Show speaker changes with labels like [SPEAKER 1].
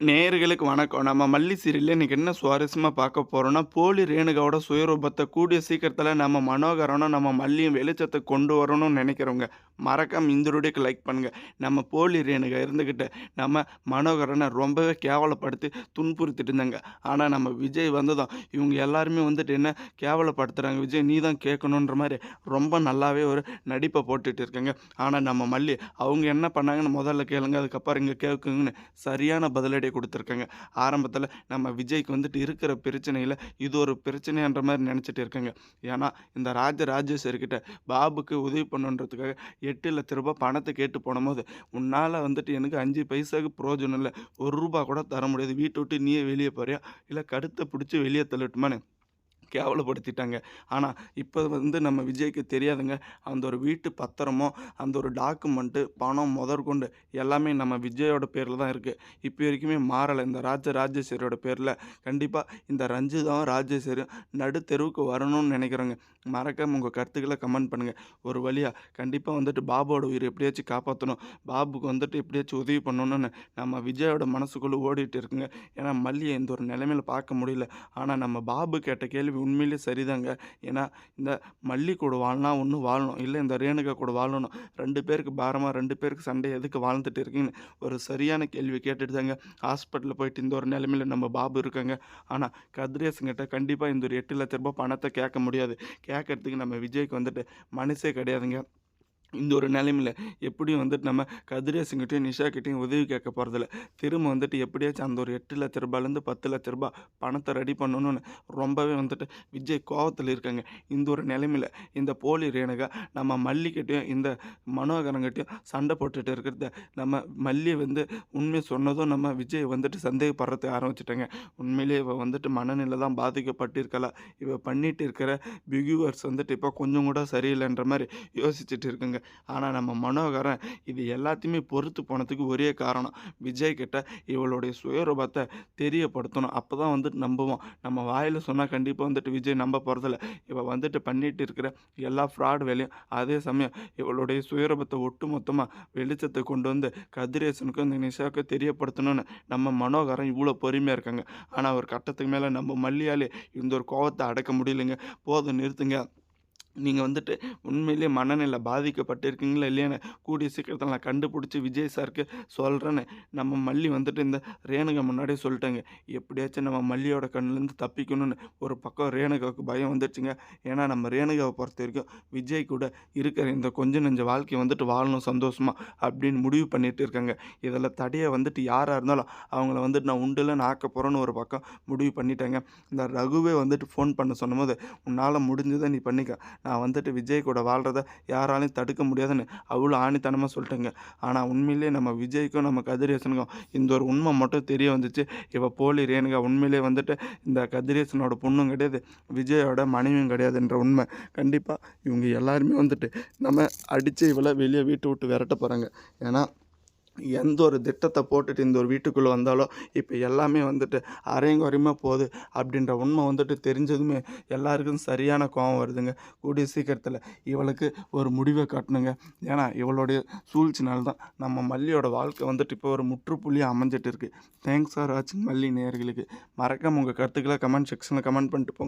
[SPEAKER 1] நேயர்களுக்கு வணக்கம். நம்ம மல்லி சீரியலில் இன்றைக்கி என்ன சுவாரஸ்யமாக பார்க்க போகிறோன்னா போலி ரேணுகாவோட சுயரூபத்தை கூடிய சீக்கிரத்தில் நம்ம மனோகரனும், நம்ம மல்லியும் வெளிச்சத்தை கொண்டு வரணும்னு நினைக்கிறவங்க, மறக்காம இந்த வீடியோக்கு லைக் பண்ணுங்கள் நம்ம போலி ரேணுகா இருந்துகிட்டு, நம்ம மனோகரனை ரொம்பவே கேவலப்படுத்தி துன்புறுத்திட்டு இருந்தாங்க. ஆனால் நம்ம விஜய் வந்ததும், இவங்க எல்லாருமே வந்துட்டு என்ன கேவலப்படுத்துகிறாங்க விஜய் நீ தான் கேட்கணுன்ற மாதிரி ரொம்ப நல்லாவே ஒரு நடிப்பை போட்டுட்டு இருக்காங்க. ஆனால் நம்ம மல்லி, அவங்க என்ன பண்ணாங்கன்னு முதல்ல கேளுங்க. அதுக்கப்புறம் இங்கே கேட்குங்கன்னு சரியான பதிலடி கொடுத்துருக்காங்க ஆரம்பத்தில் நம்ம விஜய்க்கு வந்துட்டு இருக்கிற பிரச்சனையில் இது ஒரு பிரச்சனைன்ற மாதிரி நினச்சிட்டு இருக்காங்க. ஏன்னா, இந்த ராஜ பாபுக்கு உதவி பண்ணுன்றதுக்காக எட்டு லட்ச ரூபாய் பணத்தை கேட்டு போனபோது உன்னால் வந்துட்டு எனக்கு அஞ்சு பைசாக்கு ப்ரோஜனம் இல்லை ஒரு ரூபா கூட தர முடியாது. வீட்டை விட்டு நீயே வெளியே போறியா? இல்லை கடுத்தை பிடிச்சி வெளியே தள்ளட்டுமான்னு" கேவலப்படுத்திட்டாங்க. ஆனால் இப்போ வந்து நம்ம விஜய்க்கு தெரியாதுங்க. அந்த ஒரு வீட்டு பத்திரமோ அந்த ஒரு டாக்குமெண்ட்டு, பணம் முதற்கொண்டு எல்லாமே நம்ம விஜயோட பேரில் தான் இருக்குது இப்போ வரைக்குமே மாறலை இந்த ராஜ ராஜேஸ்வரியோட பேரில் கண்டிப்பாக இந்த ரஞ்சிதாவும், ராஜேஸ்வரியும் நடுத்தெருவுக்கு வரணும்னு நினைக்கிறோங்க மறக்காம உங்கள் கருத்துக்களை கமெண்ட் பண்ணுங்கள் ஒரு வழியாக கண்டிப்பாக வந்துட்டு பாபுவோட உயிர் எப்படியாச்சும் காப்பாற்றணும் பாபுக்கு வந்துட்டு எப்படியாச்சும் உதவி பண்ணணும்னு நம்ம விஜயோட மனசுக்குள்ளே ஓடிட்டு இருக்குங்க. ஏன்னா, மல்லியை இந்த ஒரு நிலைமையில் பார்க்க முடியல. ஆனால் நம்ம பாபு கேட்ட கேள்வி உண்மையிலேயே சரிதாங்க. ஏன்னா, இந்த மல்லி கூட வாழ்னா ஒன்று வாழணும். இல்லை இந்த ரேணுகா கூட வாழணும். ரெண்டு பேருக்கு பாரமாக ரெண்டு பேருக்கு சண்டை எதுக்கு வாழ்ந்துட்டு இருக்கீங்கன்னு ஒரு சரியான கேள்வி கேட்டுட்டு தாங்க ஹாஸ்பிட்டலில் போயிட்டு இந்த ஒரு நிலமையில நம்ம பாபு இருக்காங்க. ஆனால் கதிரேசன்கிட்ட கண்டிப்பாக இந்த ஒரு எட்டு லட்ச ரூபாய் பணத்தை கேட்க முடியாது. கேட்கறதுக்கு நம்ம விஜய்க்கு வந்துட்டு மனசே கிடையாதுங்க. இந்த ஒரு நிலைமையில் எப்படியும் வந்துட்டு நம்ம கதிரேசங்கிட்டையும் நிஷாக்கிட்டையும் உதவி கேட்க போகிறதில்ல திரும்ப வந்துட்டு எப்படியாச்சும் அந்த ஒரு எட்டு லட்ச ரூபாலேருந்து பத்து லட்ச ரூபா பணத்தை ரெடி பண்ணணும்னு ரொம்பவே வந்துட்டு விஜய் கோவத்தில் இருக்காங்க. இந்த ஒரு நிலைமையில இந்த போலி ரேணுகா நம்ம மல்லிக்கிட்டையும் இந்த மனோகரங்கிட்டையும் சண்டை போட்டுட்டு இருக்கிறத நம்ம மல்லி வந்து உண்மை சொன்னதும் நம்ம விஜய் வந்துட்டு சந்தேகப்படுறதுக்கு ஆரம்பிச்சிட்டாங்க உண்மையிலேயே இவள் வந்துட்டு மனநிலை தான் பாதிக்கப்பட்டிருக்கலாம் இவள் பண்ணிட்டு இருக்கிற பிகியூவர்ஸ் வந்துட்டு இப்போ கொஞ்சம் கூட சரியில்லைன்ற மாதிரி யோசிச்சுட்டு இருக்குங்க. ஆனால் நம்ம மனோகரன் இது எல்லாத்தையுமே பொறுத்து போனதுக்கு ஒரே காரணம், விஜய் கிட்ட இவளுடைய சுயரூபத்தை தெரியப்படுத்தணும். அப்போ தான் வந்துட்டு நம்புவோம் நம்ம வாயில சொன்னால் கண்டிப்பாக வந்துட்டு விஜய் நம்ப போகிறதில்ல இவள் வந்துட்டு பண்ணிட்டு இருக்கிற எல்லா ஃப்ராட் வேலையும், அதே சமயம் இவளுடைய சுயரூபத்தை ஒட்டு மொத்தமாக வெளிச்சத்தை கொண்டு வந்து கதிரேசனுக்கும், இந்த நிஷாவுக்கும் தெரியப்படுத்தணும்னு நம்ம மனோகரன் இவ்வளோ பொறுமையாக இருக்காங்க. ஆனால் ஒரு கட்டத்துக்கு மேலே நம்ம மல்லியாலே இந்த ஒரு கோவத்தை அடக்க முடியலைங்க. போதும் நிறுத்துங்க. நீங்கள் வந்துட்டு உண்மையிலேயே மனநிலை பாதிக்கப்பட்டிருக்கீங்களா இல்லையான்னு கூடிய சீக்கிரத்தில் நான் கண்டுபிடிச்சி விஜய் சாருக்கு சொல்கிறேன்னு நம்ம மல்லி வந்துட்டு இந்த ரேணுகா முன்னாடியே சொல்லிட்டாங்க. எப்படியாச்சும் நம்ம மல்லியோட கண்ணுலேருந்து தப்பிக்கணும்னு ஒரு பக்கம் ரேணுகாவுக்கு பயம் வந்துடுச்சுங்க ஏன்னா, நம்ம ரேணுகாவை பொறுத்த வரைக்கும் விஜய் கூட இருக்கிற இந்த கொஞ்சம் நெஞ்ச வாழ்க்கையை வந்துட்டு வாழணும் சந்தோஷமா அப்படின்னு முடிவு பண்ணிட்டு இருக்காங்க. இதில் தடையை வந்துட்டு யாராக இருந்தாலும் அவங்கள வந்துட்டு நான் உண்டுலன்னு ஆக்க போகிறேன்னு ஒரு பக்கம் முடிவு பண்ணிட்டாங்க. இந்த ரகுவே வந்துட்டு ஃபோன் பண்ண சொன்னபோது, உன்னால் முடிஞ்சதை நீ பண்ணிக்க. நான் வந்துட்டு விஜய் கூட வாழ்கிறத யாராலையும் தடுக்க முடியாதுன்னு" அவ்வளோ ஆணித்தனமாக சொல்லிட்டேங்க. ஆனால் உண்மையிலேயே நம்ம விஜய்க்கும், நம்ம கதிரேசனுக்கும் இந்த ஒரு உண்மை மட்டும் தெரிய வந்துச்சு. இவள் போலி ரேணுகா உண்மையிலேயே வந்துட்டு இந்த கதிரேசனோட பொண்ணும் கிடையாது. விஜயோட மனைவியும் கிடையாதுன்ற உண்மை கண்டிப்பாக இவங்க எல்லாருமே வந்துட்டு நம்ம அடித்து இவளை வெளியே வீட்டை விட்டு விரட்ட போகிறாங்க ஏன்னா, எந்த ஒரு திட்டத்தை போட்டுட்டு இந்த ஒரு வீட்டுக்குள்ளே வந்தாலோ, இப்போ எல்லாமே வந்துட்டு அரையும் குறையுமா போகுது அப்படின்ற உண்மை வந்துட்டு தெரிஞ்சதுமே எல்லாருக்கும் சரியான கோவம் வருதுங்க. கூடிய சீக்கிரத்தில் இவளுக்கு ஒரு முடிவை காட்டணுங்க ஏன்னா, இவளுடைய சூழ்ச்சினால தான் நம்ம மல்லியோட வாழ்க்கை வந்துட்டு இப்போ ஒரு முற்றுப்புள்ளியாக அமைஞ்சிட்டு இருக்குது தேங்க்ஸ் ஃபார் வாட்சிங் மல்லி நேர்களுக்கு மறக்காம உங்கள் கருத்துக்களை கமெண்ட் செக்ஷனில் கமெண்ட் பண்ணிட்டு போங்க.